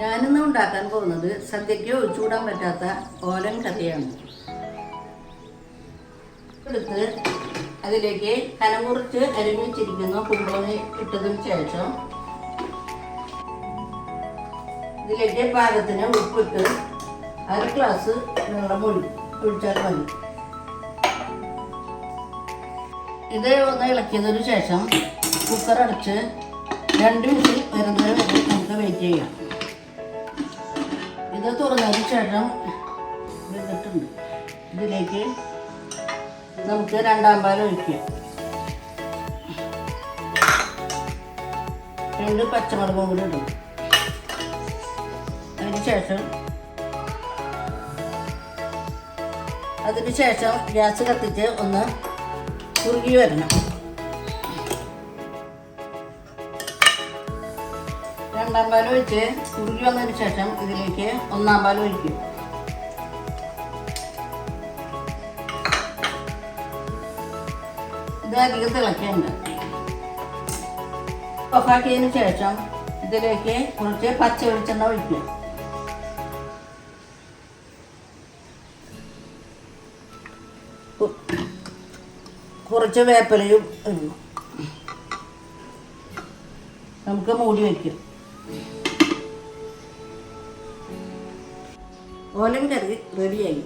ഞാനിന്ന് ഉണ്ടാക്കാൻ പോകുന്നത് സദ്യയ്ക്ക് ഒഴിച്ചുകൂടാൻ പറ്റാത്ത ഓലൻ കറിയാണ്. എടുത്ത് അതിലേക്ക് കനം കുറച്ച് അരിഞ്ഞ് വെച്ചിരിക്കുന്ന കുമ്പളങ്ങ ഇട്ടതിന് ശേഷം ഇതിലേക്ക് പാകത്തിന് ഉപ്പിട്ട് അര ഗ്ലാസ് വെള്ളം ഒഴി ഒഴിച്ചാൽ മതി. ഇത് ഒന്ന് ഇളക്കിയതിനു ശേഷം കുക്കർ അടച്ച് രണ്ട് മിനിറ്റ് വരുന്നതിന് വരെ നമുക്ക് വെയിറ്റ് ചെയ്യാം. ഇത് തുറന്നതിന് ശേഷം വെന്തിട്ടുണ്ട് ഇതിലേക്ക് നമുക്ക് രണ്ടാം പാൽ ഒഴിക്കാം. രണ്ട് പച്ചമുളകും കൂടി ഇടും. അതിന് ശേഷം അതിന് ശേഷം ഗ്യാസ് കത്തിച്ച് ഒന്ന് കുറുകി വരണം. രണ്ടാം പാൽ ഒഴിച്ച് കുറുകി വന്നതിന് ശേഷം ഇതിലേക്ക് ഒന്നാം പാൽ ഒഴിക്കും. ഇത് അധികം തിളക്കുന്നുണ്ട് ഓഫാക്കിയതിന് ശേഷം ഇതിലേക്ക് കുറച്ച് പച്ച വെളിച്ചെണ്ണ ഒഴിക്കും കുറച്ച് വേപ്പിലയും നമുക്ക് മൂടി വയ്ക്കും ഓലൻ കറി റെഡിയായി